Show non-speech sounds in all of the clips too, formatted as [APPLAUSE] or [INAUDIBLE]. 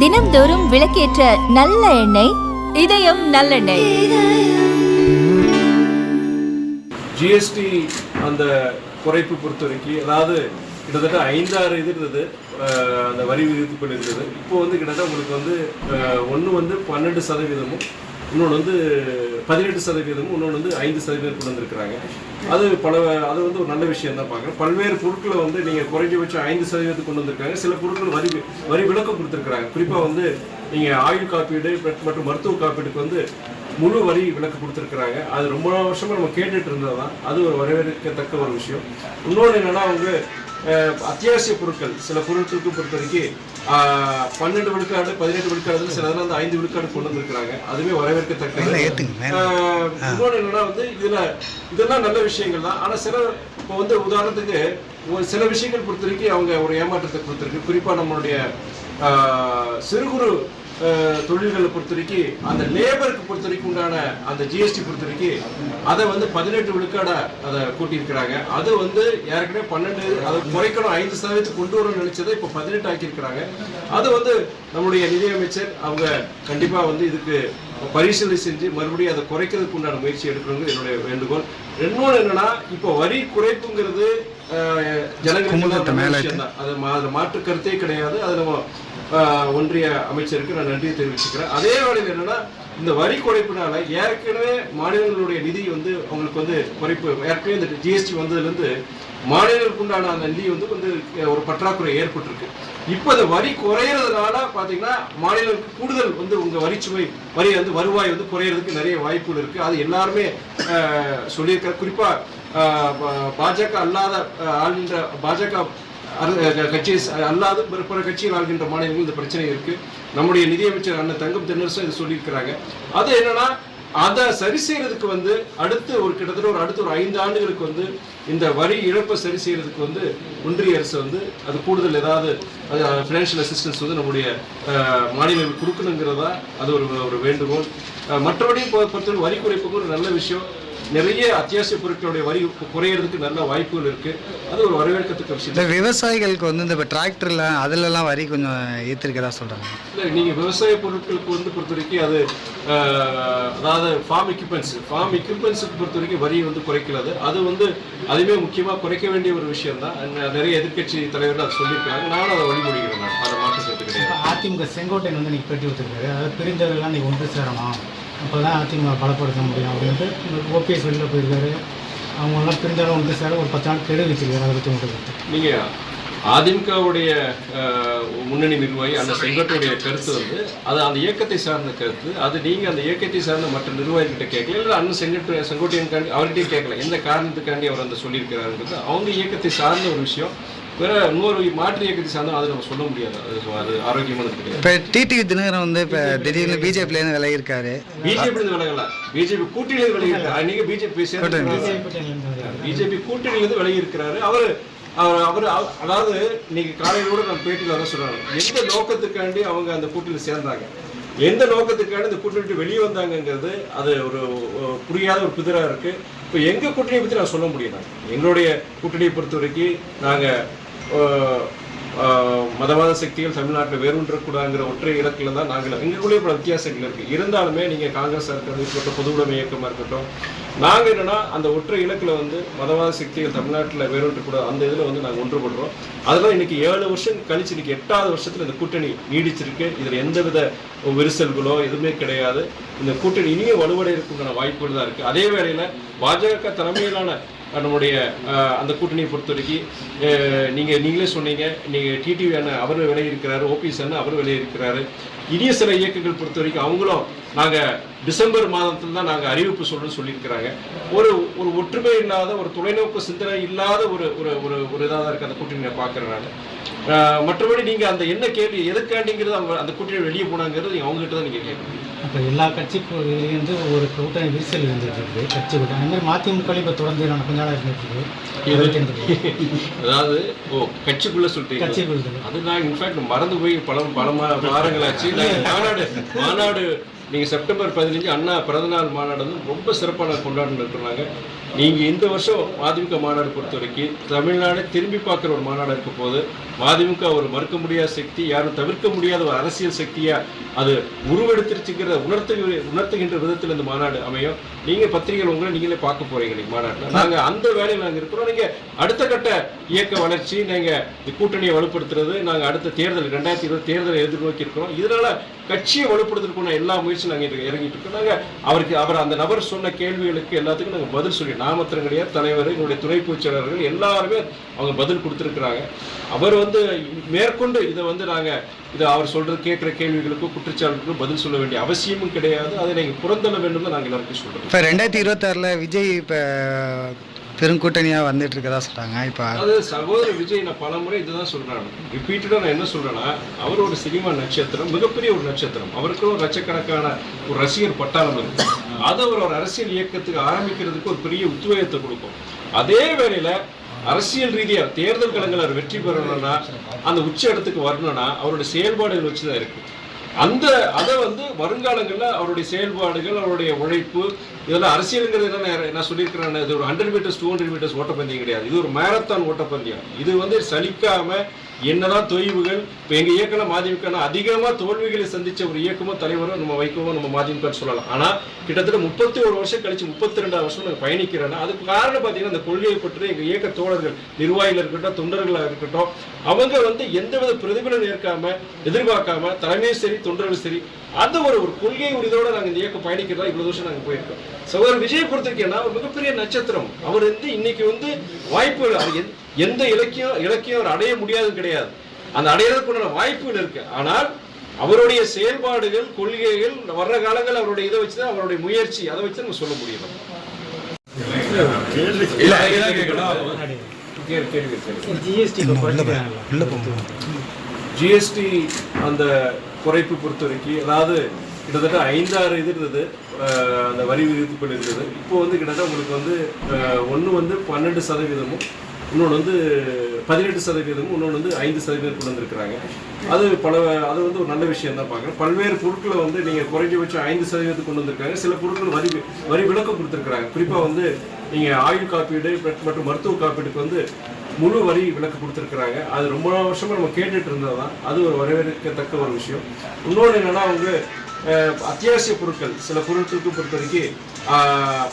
தினம்தோறும் விளக்கேற்ற நல்ல எண்ணெய் இதயம் நல்லெண்ணெய். ஜிஎஸ்டி அந்த குறைப்பு பொறுத்த வரைக்கும் அதாவது கிட்டத்தட்ட ஐந்தாறு இது இருந்தது அந்த வரி விதிப்பு இருந்தது. இப்போ வந்து கிட்டத்தட்ட உங்களுக்கு வந்து ஒன்று வந்து பன்னெண்டு சதவீதமும் இன்னொன்று வந்து பதினெட்டு சதவீதமும் இன்னொன்று வந்து ஐந்து சதவீதம் கொண்டு வந்திருக்கிறாங்க அது பல அது வந்து ஒரு நல்ல விஷயம் தான் பார்க்குறேன். பல்வேறு பொருட்களை வந்து நீங்கள் குறைஞ்சபட்சம் ஐந்து சதவீதத்துக்கு கொண்டு வந்திருக்காங்க. சில பொருட்கள் வரி வரி விலக்கம் கொடுத்துருக்குறாங்க. குறிப்பாக வந்து நீங்கள் ஆயுள் காப்பீடு மற்றும் மருத்துவ காப்பீடுக்கு வந்து முழு வரி விலக்கு கொடுத்துருக்குறாங்க. அது ரொம்ப வருஷமாக நம்ம கேட்டுட்டு இருந்தது தான் அது ஒரு வரவேற்கத்தக்க ஒரு விஷயம். இன்னொன்று என்னென்னா அவங்க அத்தியாவசிய பொருட்கள் சில பொருட்களுக்கு பொறுத்த வரைக்கும் பன்னெண்டு விழுக்காடு பதினெட்டு விழுக்காடு சில இதெல்லாம் ஐந்து விழுக்காடு கொண்டு வந்திருக்கிறாங்க. அதுவே வரவேற்கத்தக்கது. ஆஹ், இன்னொன்று என்னன்னா வந்து இதுல இதெல்லாம் நல்ல விஷயங்கள் தான். ஆனா சில இப்போ வந்து உதாரணத்துக்கு ஒரு சில விஷயங்கள் பொறுத்த வரைக்கும் அவங்க ஒரு ஏமாற்றத்தை கொடுத்துருக்கு. குறிப்பா நம்மளுடைய சிறு குறு தொழில்களை பொறுத்த வரைக்கும் அந்த லேபருக்கு பொறுத்த வரைக்கும் உண்டான அந்த ஜிஎஸ்டி பொறுத்த வரைக்கும் அதை வந்து பதினெட்டு விழுக்காட அதை கூட்டியிருக்கிறாங்க. அது வந்து ஏற்கனவே பன்னெண்டு அதை குறைக்கணும் ஐந்து சதவீதத்துக்கு கொண்டு வரணும்னு நினைச்சதை இப்போ பதினெட்டு ஆக்கியிருக்கிறாங்க. அது வந்து நம்முடைய நிதியமைச்சர் அவங்க கண்டிப்பாக வந்து இதுக்கு பரிசீலனை செஞ்சு மறுபடியும் அதை குறைக்கிறதுக்கு உண்டான முயற்சி எடுக்கணுங்கிறது என்னுடைய வேண்டுகோள். இன்னொன்று என்னன்னா இப்போ வரி குறைப்புங்கிறது அது அதுல மாற்று கருத்தே கிடையாது. அது நம்ம ஆஹ், ஒன்றிய அமைச்சருக்கு நான் நன்றியை தெரிவிச்சுக்கிறேன். அதே வேளையில் என்னன்னா இந்த வரி குறைப்புனால ஏற்கனவே மாநிலங்களுடைய நிதி வந்து அவங்களுக்கு வந்து குறைப்பு ஏற்கனவே இந்த ஜிஎஸ்டி வந்ததுலேருந்து மாநிலங்களுக்கு உண்டான அந்த நிதி வந்து வந்து ஒரு பற்றாக்குறை ஏற்பட்டிருக்கு. இப்போ இந்த வரி குறையிறதுனால பார்த்தீங்கன்னா மாநிலங்களுக்கு கூடுதல் வந்து உங்க வரிச்சுமை வரி வந்து வருவாய் வந்து குறையிறதுக்கு நிறைய வாய்ப்புகள் இருக்கு. அது எல்லாருமே சொல்லியிருக்காரு. குறிப்பா ஆஹ், பா- பாஜக அல்லாத ஆளுகின்ற பாஜக கட்சி அல்லாத பிற பிற கட்சிகள் ஆள்கின்ற மாநிலங்கள் இந்த பிரச்சனை இருக்கு. நம்முடைய நிதியமைச்சர் அண்ணன் தங்கம் தென்னரசும் இது சொல்லியிருக்கிறாங்க. அது என்னன்னா அதை சரி செய்யறதுக்கு வந்து அடுத்து ஒரு கிட்டத்தட்ட ஒரு அடுத்த ஒரு ஐந்து ஆண்டுகளுக்கு வந்து இந்த வரி இழப்பை சரி செய்யறதுக்கு வந்து ஒன்றிய அரசு வந்து அது கூடுதல் ஏதாவது ஃபினான்ஷியல் அசிஸ்டன்ஸ் வந்து நம்முடைய மாநிலங்கள் கொடுக்கணுங்கிறதா அது ஒரு ஒரு வேண்டுகோள். மற்றபடி பொறுத்தவரை வரி குறைப்புக்கு ஒரு நல்ல விஷயம். நிறைய அத்தியாவசிய பொருட்களுடைய வரி குறையறதுக்கு நல்ல வாய்ப்புகள் இருக்கு. அது ஒரு வரவேற்கத்தக்க விஷயம். இந்த விவசாயிகளுக்கு வந்து இந்த டிராக்டர்ல அதுலலாம் வரி கொஞ்சம் ஏற்றிருக்கதா சொல்கிறாங்க இல்லை நீங்கள் விவசாய பொருட்களுக்கு வந்து பொறுத்த வரைக்கும் அது அதாவது ஃபார்ம் எக்யூப்மெண்ட்ஸ் ஃபார்ம் எக்யூப்மெண்ட்ஸுக்கு பொறுத்த வரைக்கும் வரி வந்து குறைக்கிறது அது வந்து அதுவே முக்கியமாக குறைக்க வேண்டிய ஒரு விஷயம் தான் நிறைய எதிர்க்கட்சி தலைவர்கள் அதை சொல்லியிருக்காங்க நானும் அதை வழிமொழிகிறேன் நான். அதை மாற்று கிடையாது. அதிமுக செங்கோட்டையன் வந்து இன்னைக்கு பேட்டி கொடுத்துருக்காரு. அதாவது பிரிஞ்சவர்கள்லாம் நீ ஒன்று சேரணும். அப்போ தான் அதிமுக பலப்படுத்த முடியும். அப்படின்ட்டு ஓபிஎஸ் வெளியில் போயிருக்காரு. அவங்கெல்லாம் பிரிந்தாலும் வந்து சார் ஒரு பத்து நாள் கெடு வச்சிருக்காரு அதை பற்றி உங்களுக்கு நீங்கள் அதிமுகவுடைய முன்னணி நிர்வாகி அந்த செங்கோட்டையுடைய கருத்து வந்து அது அந்த இயக்கத்தை சார்ந்த கருத்து அது நீங்கள் அந்த இயக்கத்தை சார்ந்த மற்ற நிர்வாகிகிட்ட கேட்கல இல்லை அண்ணன் செங்கோட்டை செங்கோட்டையன் அவர்கிட்டயும் கேட்கல. எந்த காரணத்துக்காண்டி அவர் அந்த சொல்லியிருக்கிறாருன்றது அவங்க இயக்கத்தை சார்ந்த ஒரு விஷயம். வேற இன்னொரு மாற்று இயக்கத்தை சார்ந்தா அதை நம்ம சொல்ல முடியாது. அது அது ஆரோக்கியமானது கிடையாது. இப்போ டிடிவி தினகரன் வந்து இப்போ திடீர்னு பிஜேபிலேருந்து விலகியிருக்காரு. பிஜேபி இருந்து விலகல. பிஜேபி கூட்டணியிலிருந்து விலகிருக்காரு நீங்க பிஜேபி பிஜேபி கூட்டணியிலிருந்து விலகி இருக்கிறாரு அவர் அவர் அவர் அதாவது இன்னைக்கு காலையில கூட நான் பேட்டியில் தான் சொல்றாங்க எந்த நோக்கத்துக்காண்டி அவங்க அந்த கூட்டணியில் சேர்ந்தாங்க? எந்த நோக்கத்துக்காண்டி இந்த கூட்டணி விட்டு வெளியே வந்தாங்கங்கிறது அது ஒரு புரியாத ஒரு புதிராக இருக்கு. இப்போ எங்கள் கூட்டணியை பற்றி நான் சொல்ல முடியும்? எங்களுடைய கூட்டணியை பொறுத்த வரைக்கும் நாங்கள் மதவாத சக்திகள் தமிழ்நாட்டில் வேறுன்றக்கூடாங்கிற ஒற்றை இலக்கில் தான் நாங்கள் எங்களுக்குள்ளேயே பல வித்தியாசங்கள் இருக்குது இருந்தாலுமே நீங்கள் காங்கிரஸ் இருக்கிறது இருக்கட்டும் பொது உடைமை இயக்கமாக இருக்கட்டும் நாங்கள் என்னன்னா அந்த ஒற்றை இலக்கில் வந்து மதவாத சக்திகள் தமிழ்நாட்டில் வேறுன்றக்கூடாது அந்த இதில் வந்து நாங்கள் ஒன்றுபடுறோம். அதெல்லாம் இன்னைக்கு ஏழு வருஷம் கழிச்சு இன்னைக்கு எட்டாவது வருஷத்தில் இந்த கூட்டணி நீடிச்சிருக்கு. இதில் எந்தவித விரிசல்களோ எதுவுமே கிடையாது. இந்த கூட்டணி இனியும் வலுவடைகிறதுக்கான வாய்ப்புகள் தான் இருக்குது அதே வேளையில் பாஜக தலைமையிலான நம்முடைய அந்த கூட்டணியை பொறுத்த வரைக்கும் நீங்கள் நீங்களே சொன்னீங்க. நீங்கள் டிடிவி அண்ணன் அவர் விலையிருக்கிறாரு ஓபிஎஸ் அண்ணன் அவர் விலையிருக்கிறாரு இனிய சில இயக்கங்கள் பொறுத்த வரைக்கும் அவங்களும் நாங்க டிசம்பர் மாதத்துல தான் நாங்க அறிவிப்பு சொல்றோம்னு சொல்லியிருக்கிறாங்க. ஒரு ஒரு ஒற்றுமை இல்லாத ஒரு தொலைநோக்கு சிந்தனை இல்லாத ஒரு ஒரு ஒரு ஒரு இதாக தான் இருக்கு அந்த பார்க்குறேன் நான் அஹ், மற்றபடி நீங்க அந்த என்ன கேள்வி எதுக்காண்டிங்கிறது அவங்க அந்த கூட்டணி வெளியே போனாங்கிறது அவங்ககிட்ட தான் நீங்க கேட்கணும். அப்போ எல்லா கட்சிக்குள்ளேருந்து ஒரு கூட்டணி விரிசல் இருந்துட்டு இருக்கு கட்சி கூட்டம் அது மாதிரி மதிமுக இப்போ தொடர்ந்து நான் கொஞ்ச நாள் தெரியும். [LAUGHS] அதாவது ஓ கட்சிக்குள்ள சொல்லிட்டீங்க கட்சிக்குள்ள அது நான் இன்ஃபேக்ட் மறந்து போய் பல பல வாரங்களாச்சு நாங்க மாநாடு மாநாடு நீங்கள் செப்டம்பர் பதினஞ்சு அண்ணா பிறந்தநாள் மாநாடு வந்து ரொம்ப சிறப்பான கொண்டாடி இருக்கிறாங்க நீங்கள் இந்த வருஷம் மதிமுக மாநாடு பொறுத்த வரைக்கும் தமிழ்நாடு திரும்பி பார்க்குற ஒரு மாநாடு இருக்க போது மதிமுக ஒரு மறுக்க முடியாத சக்தி யாரும் தவிர்க்க முடியாத ஒரு அரசியல் சக்தியாக அது உருவெடுத்துருச்சுங்கிற உணர்த்து உணர்த்துகின்ற விதத்தில் இந்த மாநாடு அமையும். நீங்கள் பத்திரிகைகள் உங்களை நீங்களே பார்க்க போகிறீங்க நீங்கள் மாநாட்டில். நாங்கள் அந்த வேலையில் நாங்கள் இருக்கிறோம். நீங்கள் அடுத்த கட்ட இயக்க வளர்ச்சி நீங்கள் இந்த கூட்டணியை வலுப்படுத்துறது நாங்கள் அடுத்த தேர்தல் ரெண்டாயிரத்தி இருபது தேர்தலை எதிர்நோக்கி இருக்கிறோம் இதனால் கட்சியை வலுப்படுத்துறதுக்குள்ள எல்லா முயற்சியும் நாங்கள் இங்க இறங்கிட்டு இருக்கோம். நாங்கள் அவருக்கு அவர் அந்த நபர் சொன்ன கேள்விகளுக்கு எல்லாத்துக்கும் நாங்கள் பதில் சொல்லி நான் மாத்திரம் கிடையாது தலைவர் என்னுடைய துணை பொதுச்செயலாளர்கள் எல்லாருமே அவங்க பதில் கொடுத்துருக்குறாங்க. அவர் வந்து மேற்கொண்டு இதை வந்து நாங்கள் இதை அவர் சொல்றது கேட்குற கேள்விகளுக்கும் குற்றச்சாட்டுகளுக்கும் பதில் சொல்ல வேண்டிய அவசியமும் கிடையாது. அதை நீங்கள் புறந்தள்ள வேண்டும் தான் எல்லாருக்கும் சொல்கிறோம் இப்போ ரெண்டாயிரத்தி இருபத்தாறில் விஜய் இப்போ பெருங்கூட்டணியாக வந்துட்டு இருக்கதா சொல்கிறாங்க இப்போ அதாவது சகோதரர் விஜய் நான் பல முறை இதுதான் சொல்கிறாங்க ரிப்பீட்டடாக நான் என்ன சொல்றேன்னா அவர் ஒரு சினிமா நட்சத்திரம் மிகப்பெரிய ஒரு நட்சத்திரம். அவருக்கு ஒரு லட்சக்கணக்கான ஒரு ரசிகர் பட்டாளம் இருக்கு. அது அவர் ஒரு அரசியல் இயக்கத்துக்கு ஆரம்பிக்கிறதுக்கு ஒரு பெரிய உத்வேகத்தை கொடுக்கும். அதே வேளையில அரசியல் ரீதியாக தேர்தல் களங்கள் அவர் வெற்றி பெறணும்னா அந்த உச்ச இடத்துக்கு வரணும்னா அவருடைய செயல்பாடுகள் வச்சுதான் இருக்கு. அந்த அதை வந்து வருங்காலங்களில் அவருடைய செயல்பாடுகள் அவருடைய உழைப்பு இதெல்லாம் அரசியலுங்கிறது என்ன நான் சொல்லியிருக்கிறேன் இது ஒரு hundred metres two hundred metres ஓட்டப்பந்தயம் கிடையாது. இது ஒரு மேரத்தான் ஓட்டப்பந்தயம். இது வந்து சலிக்காம என்னதான் தொய்வுகள் இப்போ எங்கள் இயக்கம் மதிமுகனா அதிகமாக தோல்விகளை சந்தித்த ஒரு இயக்கமோ தலைவரோ நம்ம வைக்கவோ நம்ம மதிமுக சொல்லலாம். ஆனால் கிட்டத்தட்ட முப்பத்தி ஒரு வருஷம் கழிச்சு முப்பத்தி ரெண்டாவது வருஷம் நாங்கள் பயணிக்கிறேன்னா அதுக்கு காரணம் பார்த்தீங்கன்னா அந்த கொள்கையை பற்றி எங்கள் இயக்க தோழர்கள் நிர்வாகிகள் இருக்கட்டும் தொண்டர்களாக இருக்கட்டும் அவங்க வந்து எந்தவித பிரதிபலன் ஏற்காம எதிர்பார்க்காம தலைமையும் சரி தொண்டர்களும் சரி அந்த ஒரு ஒரு கொள்கை உரிதோட நாங்கள் இந்த இயக்கம் பயணிக்கிறதா இவ்வளோ வருஷம் நாங்கள் போயிருக்கோம். சகோதரர் விஜய் பொறுத்திருக்கேன்னா ஒரு மிகப்பெரிய நட்சத்திரம். அவர் வந்து இன்னைக்கு வந்து வாய்ப்புகள் எந்த- இலக்கியம் இலக்கியம் அவர் அடைய முடியாதுன்னு கிடையாது. அந்த அடையிறதுக்குண்டான வாய்ப்புகள் இருக்கு. ஆனால் அவருடைய செயல்பாடுகள் கொள்கைகள் வர்ற காலங்கள் அவருடைய இதை வச்சுதான் அவருடைய முயற்சி. அதை வச்சு நம்ம சொல்ல முடியும். ஜிஎஸ்டி அந்த குறைப்பு பொறுத்த வரைக்கும் அதாவது கிட்டத்தட்ட ஐந்தாறு இது இருந்தது. அந்த வரி விதிப்பு இருந்தது. இப்போ வந்து கிட்டத்தட்ட உங்களுக்கு வந்து ஒன்று வந்து பன்னெண்டு சதவீதமும் இன்னொன்று வந்து பதினெட்டு சதவீதமும் இன்னொன்று வந்து ஐந்து சதவீதம் கொண்டு வந்திருக்கிறாங்க. அது பல அது வந்து ஒரு நல்ல விஷயம் தான் பார்க்குறேன் பல்வேறு பொருட்களை வந்து நீங்கள் குறைஞ்சபட்சம் ஐந்து சதவீதத்துக்கு கொண்டு வந்திருக்காங்க. சில பொருட்கள் வரி வரி விலக்கம் கொடுத்துருக்குறாங்க. குறிப்பாக வந்து நீங்கள் ஆயுள் காப்பீடு மற்றும் மருத்துவ காப்பீடுக்கு வந்து முழு வரி விலக்கு கொடுத்துருக்குறாங்க. அது ரொம்ப வருஷமாக நம்ம கேட்டுட்டு இருந்தது தான் அது ஒரு வரவேற்கத்தக்க ஒரு விஷயம். இன்னொன்று என்னன்னா அவங்க அத்தியாவசிய பொருட்கள் சில பொருட்களுக்கு பொறுத்த வரைக்கும்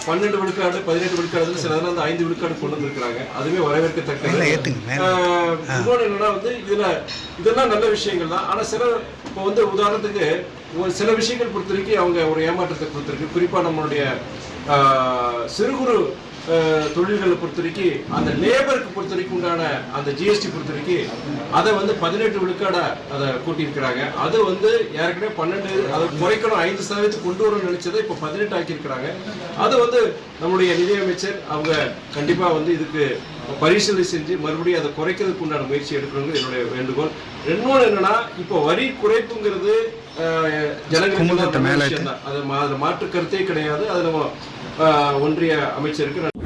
பன்னெண்டு விழுக்காடு பதினெட்டு விழுக்காடு சில வந்து ஐந்து விழுக்காடு கொண்டு வந்திருக்கிறாங்க. அதுவே வரவேற்கத்தக்கது. ஆஹ், இன்னொன்று என்னன்னா வந்து இதுல இதெல்லாம் நல்ல விஷயங்கள் தான். ஆனா சில இப்போ வந்து உதாரணத்துக்கு ஒரு சில விஷயங்கள் பொறுத்த வரைக்கும் அவங்க ஒரு ஏமாற்றத்தை கொடுத்துருக்கு. குறிப்பா நம்மளுடைய சிறு குறு தொழில்களை பொறுத்த வரைக்கும் அந்த லேபருக்கு பொறுத்த வரைக்கும் உண்டான அந்த ஜிஎஸ்டி பொறுத்த வரைக்கும் அதை வந்து பதினெட்டு விழுக்காடா அதை கூட்டியிருக்கிறாங்க. அது வந்து ஏற்கனவே பன்னெண்டு அதை குறைக்கணும் ஐந்து சதவீதத்துக்கு கொண்டு வரணும்னு நினைச்சதை இப்போ பதினெட்டு ஆக்கியிருக்கிறாங்க. அது வந்து நம்முடைய நிதியமைச்சர் அவங்க கண்டிப்பா வந்து இதுக்கு பரிசீலனை செஞ்சு மறுபடியும் அதை குறைக்கிறதுக்கு உண்டான முயற்சி எடுக்கணுங்கிறது என்னுடைய வேண்டுகோள். இன்னொன்று என்னன்னா இப்போ வரி குறைப்புங்கிறது ஜனங்களுக்கு. அது மாற்று கருத்தே கிடையாது. அது நம்ம ஒன்றிய அமைச்சருக்கு